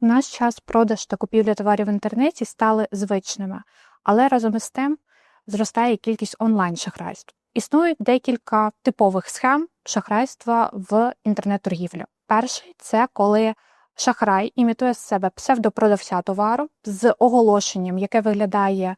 В наш час продаж та купівля товарів в інтернеті стали звичними, але разом із тим зростає кількість онлайн-шахрайств. Існують декілька типових схем шахрайства в інтернет-торгівлі. Перший це коли шахрай імітує з себе псевдопродавця товару з оголошенням, яке виглядає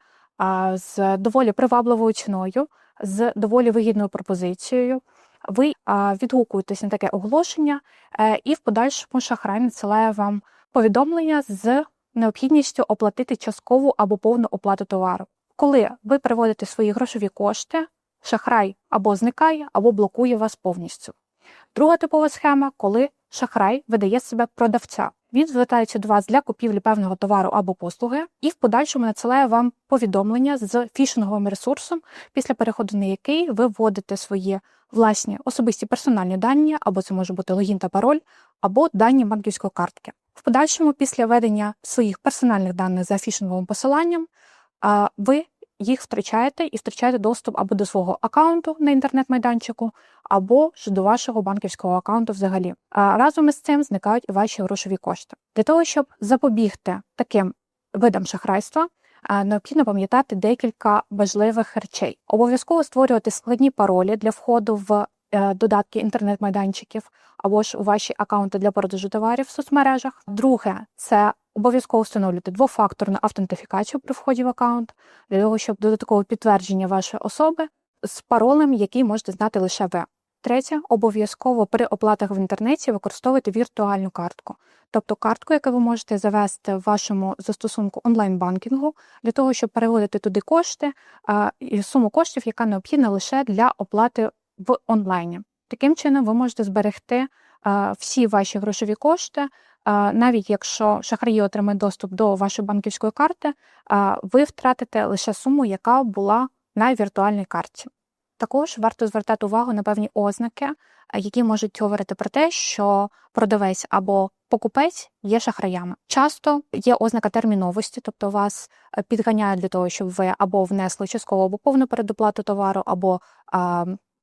з доволі привабливою ціною, з доволі вигідною пропозицією. Ви відгукуєтесь на таке оголошення, е, і в подальшому шахрай надсилає вам повідомлення з необхідністю оплатити часткову або повну оплату товару. Коли ви переводите свої грошові кошти, шахрай або зникає, або блокує вас повністю. Друга типова схема, коли шахрай видає себе продавця. Він звертається до вас для купівлі певного товару або послуги, і в подальшому надсилає вам повідомлення з фішинговим ресурсом, після переходу на який ви вводите свої власні особисті персональні дані, або це може бути логін та пароль, або дані банківської картки. В подальшому, після введення своїх персональних даних за фішинговим посиланням, ви їх втрачаєте і втрачаєте доступ або до свого аккаунту на інтернет-майданчику, або ж до вашого банківського аккаунту взагалі. А разом із цим зникають і ваші грошові кошти. Для того, щоб запобігти таким видам шахрайства, необхідно пам'ятати декілька важливих речей. Обов'язково створювати складні паролі для входу в е, додатки інтернет-майданчиків або ж у ваші аккаунти для продажу товарів в соцмережах. Друге, це обов'язково встановлювати двофакторну автентифікацію при вході в аккаунт для того, щоб додаткове підтвердження вашої особи з паролем, який можете знати лише ви. Третє, обов'язково при оплатах в інтернеті використовуйте віртуальну картку, тобто картку, яку ви можете завести в вашому застосунку онлайн-банкінгу для того, щоб переводити туди кошти і суму коштів, яка необхідна лише для оплати в онлайні. Таким чином, ви можете зберегти всі ваші грошові кошти, навіть якщо шахраї отримають доступ до вашої банківської карти, ви втратите лише суму, яка була на віртуальній карті. Також варто звертати увагу на певні ознаки, які можуть говорити про те, що продавець або покупець є шахраями. Часто є ознака терміновості, тобто вас е, підганяють для того, щоб ви або внесли часткову або повну передоплату товару, або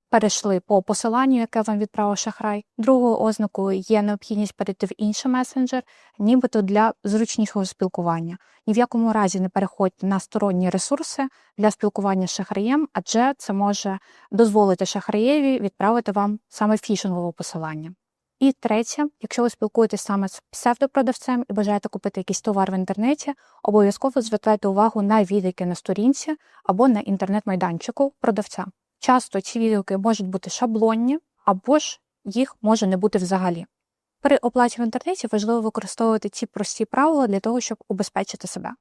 перейшли по посиланню, яке вам відправив шахрай. Другою ознакою є необхідність перейти в інший месенджер, нібито для зручнішого спілкування. Ні в якому разі не переходьте на сторонні ресурси для спілкування з шахраєм, адже це може дозволити шахраєві відправити вам саме фішингове посилання. І третє, якщо ви спілкуєтесь саме з псевдопродавцем і бажаєте купити якийсь товар в інтернеті, обов'язково звертайте увагу на відгуки на сторінці або на інтернет-майданчику продавця. Часто ці відгуки можуть бути шаблонні, або ж їх може не бути взагалі. При оплаті в інтернеті важливо використовувати ці прості правила для того, щоб убезпечити себе.